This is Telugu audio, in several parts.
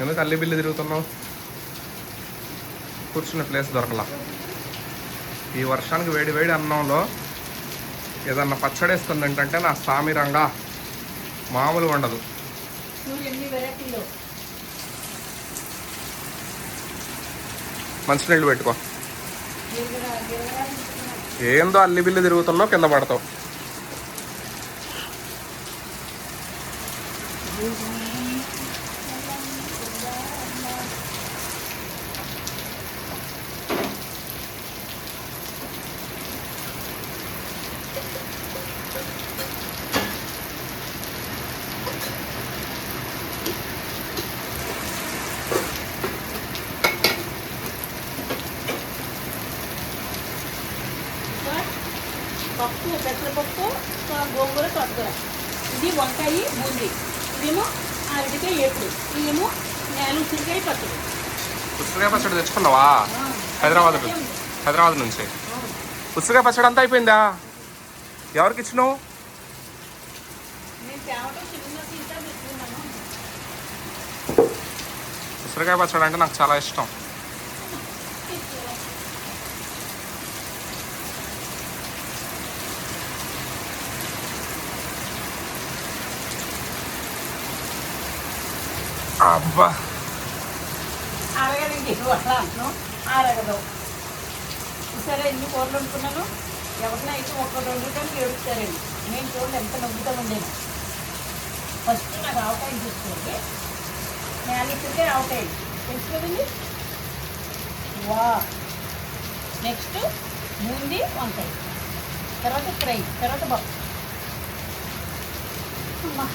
ఎందుకు అల్లి బిల్లి తిరుగుతున్నావు? కూర్చునే ప్లేస్ దొరకలా. ఈ వర్షానికి వేడి వేడి అన్నంలో ఏదన్నా పచ్చడి వేసుకుంది ఏంటంటే నా సామి రంగా. మామూలుగా ఉండదు. మంచినీళ్ళు పెట్టుకో. ఏందో అల్లి బిల్లి తిరుగుతున్నావు కింద పడతావు ఇంకా పప్పు పెసరపప్పు ఇంకా గోంగూర ఇది వంకాయ బూంది ఇదేమో అరటికాయ ఏపుడు ఇదేమో నేల ఉసిరికాయ పచ్చడి ఉసిరికాయ పచ్చడి తెచ్చుకున్నావా హైదరాబాద్ హైదరాబాద్ నుంచి ఉసిరికాయ పచ్చడి అంతా అయిపోయిందా ఎవరికి ఇచ్చినావు ఉసిరికాయ పచ్చడి అంటే నాకు చాలా ఇష్టం అబ్బా అరగదండి అట్లా అంటున్నాం అరగదు సరే ఎన్ని కూరలు అనుకున్నాను ఎవరినైనా అయితే ఒక్క రెండు కానీ ఏడుస్తారండి నేను చూడండి ఎంత నవ్వుతా ఉండేది. ఫస్ట్ నాకు ఆవకాయ చూసుకోండి నేను ఇప్పటికే ఆవకాయ. తెలుసు కదండి? వా. నెక్స్ట్ బూంది వంకాయ. తర్వాత ఫ్రై తర్వాత పప్పు అమ్మా.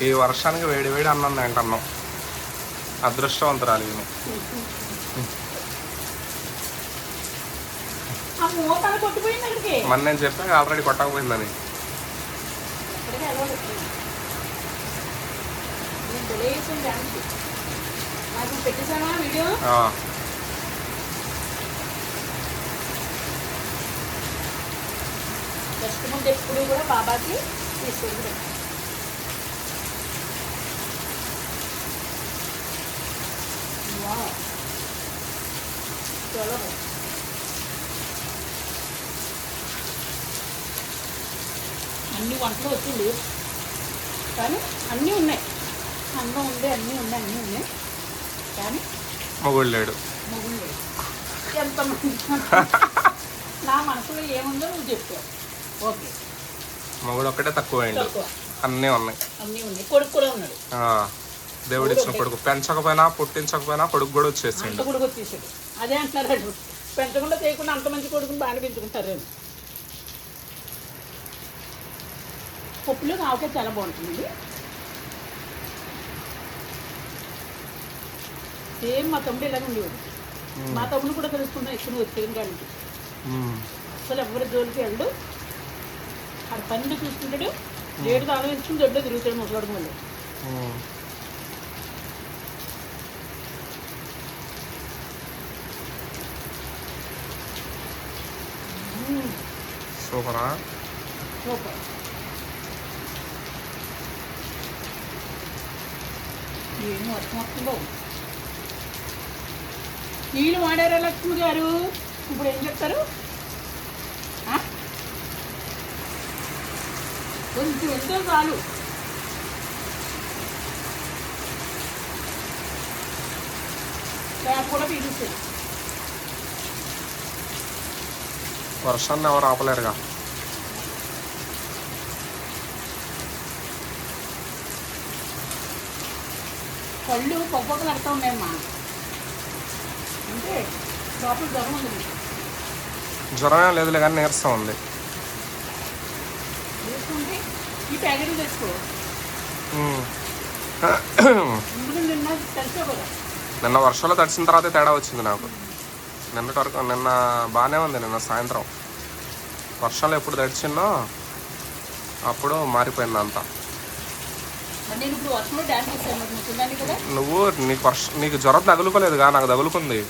ఈ వర్షానికి వేడి వేడి అన్నం తింటున్నాం. అదృష్టవంతురాలు ఈమె. మరి నేను చెప్పాక ఆల్రెడీ కొట్టకపోయిందని. ఇక్కడికి అలవాటు నేను తెలియకుండా దానికి నాకు పెట్టేసానా వీడియో ఆ, ఫస్ట్ ముందు ఎప్పుడు కూడా బాబాకి తీసుకుంటారు అన్ని వంటలు వచ్చింది. కానీ అన్నీ ఉన్నాయి. అన్నం ఉంది అన్నీ ఉన్నాయి అన్నీ ఉన్నాయి. కానీ మొగుడు లేడు మొగుడు లేదు ఎంతమంది? నా మనసులో ఏముందో నువ్వు చెప్పావు ఓకే. మొగుడు ఒక్కటే తక్కువ. అన్నీ ఉన్నాయి. అన్నీ ఉన్నాయి. కొడుకు కూడా ఉన్నాడు. దేవుడు ఇచ్చిన కొడుకు. పెంచకపోయినా పుట్టించకపోయినా కొడుకు కూడా వచ్చేసిండు. కొడుకు వచ్చేసాడు. అదే అంటున్నారు అటు పెంచకుండా చేయకుండా అంత మంచి కొడుకుని బాగా పెంచుకుంటారు. పప్పులో ఆవకాయ చాలా బాగుంటుంది సేమ్ మా తమ్ముడు ఇలాగ ఉండేవాడు. మా తమ్ముడు కూడా తెలుసుకున్నా ఎక్కువ వచ్చేది కానీ. అసలు ఎవరి జోలికి వెళ్ళు ఆడ పని చూసుకుంటాడు. ఏడు వేసుకుని దొడ్లో తిరుగుతాడు ముసలాడు మళ్ళీ. సూపరా? సూపర్ ఏం వర్షం వస్తుందో నీళ్ళు వాడారా లక్ష్మి గారు? ఇప్పుడు ఏం చెప్తారు? ఆ? కొంచెం ఎంతో చాలు. ట్యాప్ కూడా పీలుస్తుంది వర్షాన్ని ఎవరు ఆపలేరుగా. కళ్ళు ఉన్నాయమ్మా. అంటే లోపల జ్వరం ఉంది. జ్వరం ఏం లేదులే కానీ నీరసం ఉంది. ఈ ప్యాకెట్ తెచ్చుకో. నిన్న వర్షంలో తడిసిన తర్వాత తేడా వచ్చింది నాకు. నిన్నటి వరకు నిన్న బాగానే ఉంది నిన్న సాయంత్రం. వర్షంలో ఎప్పుడు తడిచిందో అప్పుడు మారిపోయింది అంతా. నువ్వు నీకు వర్ష నీకు జ్వరం తగులుకోలేదుగా నాకు తగులుకుంది.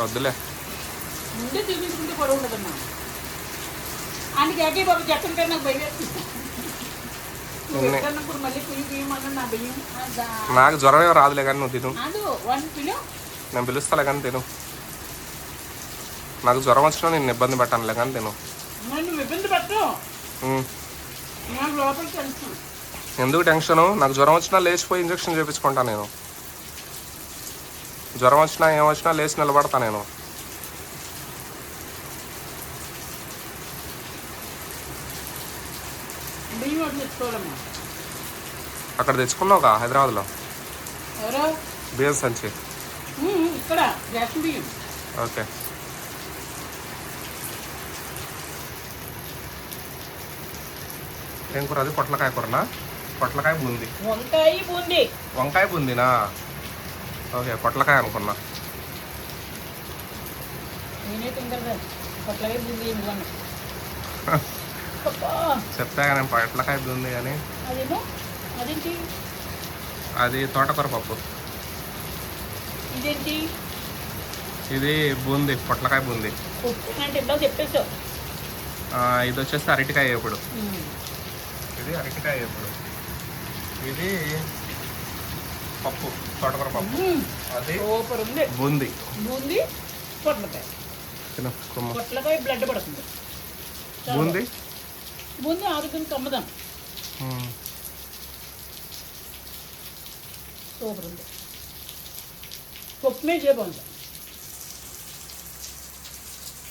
వద్దులే. ఆయనకి ఏకే బాబు చెప్పండి నాకు భయం నాకు జ్వరం ఏం రాదులే కానీ నువ్వు తిను. నేను పిలుస్తాలే కానీ తిను. నాకు జ్వరం వచ్చినా నేను ఇబ్బంది పెట్టానులే కానీ తిను. ఎందుకు టెన్షను? నాకు జ్వరం వచ్చినా లేచిపోయి ఇంజక్షన్ చేయించుకుంటా నేను. జ్వరం వచ్చినా ఏం వచ్చినా లేచి నిలబడతా నేను. అక్కడ తెచ్చుకున్నావుగా హైదరాబాద్లో? బియ్యం సంచి. ఇక్కడ బియ్యం. ఓకే. ఏం కూర అది? పొట్లకాయ కూరనా? పొట్లకాయ బూంది. వంకాయ బూంది. వంకాయ బూందినా? ఓకే పొట్లకాయ అనుకున్నా. నేనే అట్లాగే బూంది చెప్తా కానీ పొట్లకాయ బూంది కానీ అది తోటకూర పప్పు. ఇదేంటి? ఇది బూంది పొట్లకాయ బూంది. ఇది వచ్చేసి అరటికాయ ఇప్పుడు. ఇది అరటికాయ ఇప్పుడు ఇది పప్పు తోటకూర పప్పు. అది ఉంది. బూంది. బూంది పొట్లకాయ. పొట్లకాయ బ్లడ్ పడుతుంది. బూంది? బూంది ఆరోగ్యం కమ్మదాం. ఉమ్. సూపర్ ఉంది. పప్పు మీద చేయబోంది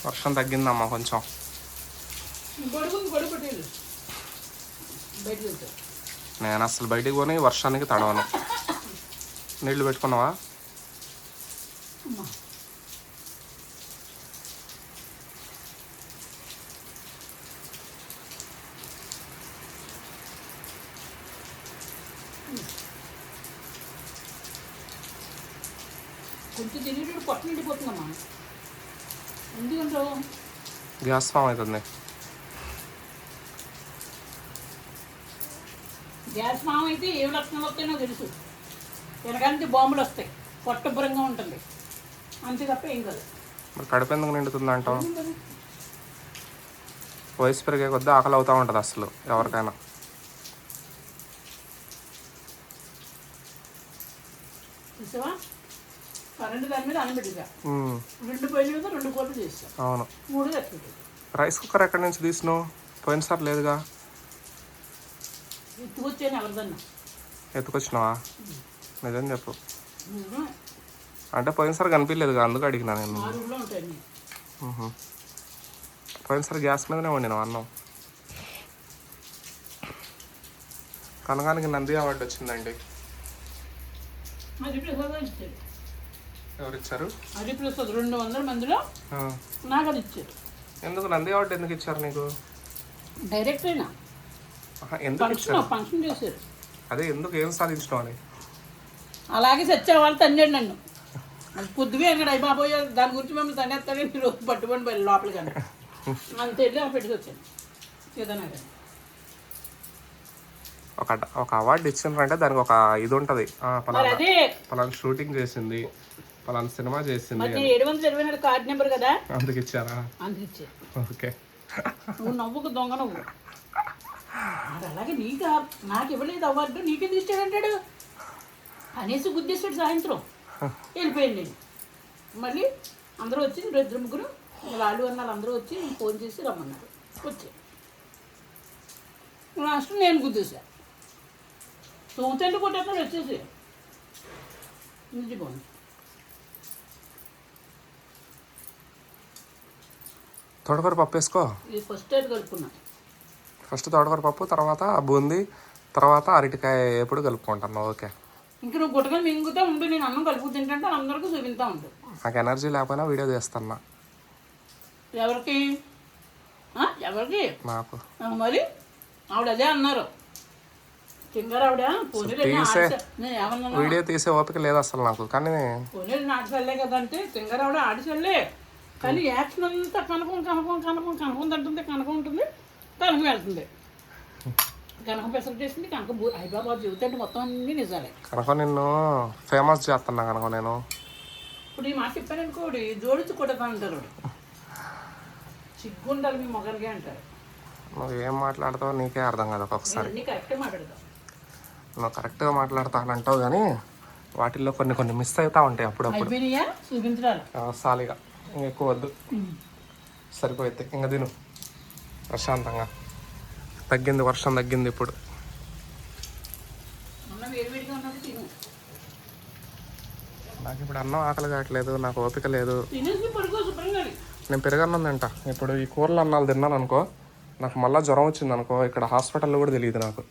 వర్షం తగ్గిందమ్మా కొంచెం. గొడుగు పెట్టేది. బయట వెళ్తాయి నేను అసలు బయటికి పోని వర్షానికి తడవను. నీళ్ళు పెట్టుకున్నావా అమ్మా కొంచెం తినేటప్పుడు పొట్ట నిండిపోతుందమ్మా గ్యాస్ ఫామ్ అవుతుంది. గ్యాస్ మామ అయితే ఏ లక్షణాలు వస్తాయో తెలుసు. వెనకంటే బాంబులు వస్తాయి. పొట్టభరంగా ఉంటుంది. అంతే తప్ప ఏం కాదు. మరి కడుపు ఎందుకు నిండుతుంది అంటావు? వయసు పెరిగే కొద్దీ ఆకలి అవుతూ ఉంటుంది అసలు ఎవరికైనా. చూసావా? కరెంటు దాని మీద అనబెట్టిగా ఉమ్, రెండు పొయ్యిల మీద రెండు కూరలు చేస్తాం అవును. మూడు రైస్ కుక్కర్ ఎక్కడి నుంచి తీసినావు? పోయినసారి లేదుగా? ఎత్తుకొచ్చాను ఎవరిదన్నా. ఎత్తుకొచ్చినావా? నిజం చెప్పు. అంటే పోయినసారి కనిపించలేదుగా అందుకు అడిగినా నేను. పోయినసారి గ్యాస్ మీదనే వండినాం అన్నం? కనగానికి నంది అవార్డు వచ్చిందండి. ఇచ్చారు ఎవరు ఇచ్చారు హరిప్రసాద్ రెండు వందల మందిలో. నాకు అది ఇచ్చారు ఎందుకు నంది అవార్డు ఎందుకు ఇచ్చారు నీకు? డైరెక్ట్ అయినా. ఎందుకు ఇచ్చారు? ఫంక్షన్ చేశారు. అదే ఎందుకు ఏం సాధించడం అని? అలాగే చచ్చే వాళ్ళు తండాడు నన్ను. అది పొద్దువే అక్కడ అయ్యి బాబోయే దాని గురించి మిమ్మల్ని తండేస్తాడని మీరు పట్టుకొని వెళ్ళి లోపలికి అని. అంత వెళ్ళి ఆ పెట్టుకొచ్చాను సీతానగర్ ఒక ఒక అవార్డు ఇచ్చిండ్రంటే దానికి ఒక ఇది ఉంటుంది. పలానా అదే. పలానా షూటింగ్ చేసింది. పలానా సినిమా చేసింది. ఏడు వందల ఇరవై నాలుగు కార్డు నెంబర్ కదా? అందుకు ఇచ్చారా ఓకే. నువ్వు నవ్వుకు దొంగ నువ్వు. అది అలాగే నీకు నాకు ఇవ్వలేదు అవార్డు నీకెందుకు ఇచ్చాడంటాడు అనేసి గుద్దేశాడు సాయంత్రం. వెళ్ళిపోయాను నేను. మళ్ళీ అందరూ వచ్చి ఇద్దరు ముగ్గురు వాళ్ళు అన్న అందరూ వచ్చి ఫోన్ చేసి రమ్మన్నారు. వచ్చి. లాస్ట్ నేను గుద్దేశా. సొంతండి కొట్టేస్తాడు వచ్చేసి నిలిచిపోయింది తోటకూర పప్పు వేసుకో. ఫస్ట్ ఫస్ట్ తోటకూర పప్పు తర్వాత బూందీ తర్వాత అరటికాయ ఎప్పుడు కలుపుకుంటాను. ఓకే. ఇంక నువ్వు గుట్టగా మింగుతా ఉండు నేను అన్నం కలుపు తింటుంటే అందరికీ చూపిస్తా ఉండు. నాకు ఎనర్జీ లేకపోయినా వీడియో తీస్తున్నా. ఎవరికి? ఎవరికి? నాకు. మరి? ఆవిడ అదే అన్నారు. కింగారు ఆవిడ? తీసే. వీడియో తీసే ఓపిక లేదు అసలు నాకు. కానీ పోనీలు నాటసల్లే కదంటే కింగారు ఆవిడ ఆడిసల్లే కానీ యాక్షన్ అంతా కనకం కనకం కనకం కనకం తింటుంది కనకం ఉంటుంది కనకం వెళ్తుంది. కనకం పెసరు చేసింది కనకం బూ హైదరాబాద్ జీవితం మొత్తం అన్నీ నిజాలే. కనుక నిన్ను ఫేమస్ చేస్తున్నా కనుక నేను. ఇప్పుడు ఈ మాట చెప్పాను అనుకోడు జోడించి కొడతా అంటారు. సిగ్గుండాలి మీ మొగలిగే అంటారు. నువ్వు ఏం మాట్లాడతావో నీకే అర్థం కాదు ఒక్కొక్కసారి. నువ్వు కరెక్ట్గా మాట్లాడతానంటావు కానీ వాటిల్లో కొన్ని కొన్ని మిస్ అవుతా ఉంటాయి అప్పుడప్పుడు. ఆ, సాలిగా ఎక్కువ వద్దు. సరిపోయితే ఇంకా తిను. ప్రశాంతంగా. తగ్గింది వర్షం తగ్గింది ఇప్పుడు. నాకు ఇప్పుడు అన్నం ఆకలి కావట్లేదు నాకు ఓపిక లేదు. నేను పెరగన్నం తింటా. ఇప్పుడు ఈ కూరలు అన్నాలు తిన్నాను అనుకో నాకు మళ్ళీ జ్వరం వచ్చింది అనుకో ఇక్కడ హాస్పిటల్లో కూడా తెలియదు నాకు.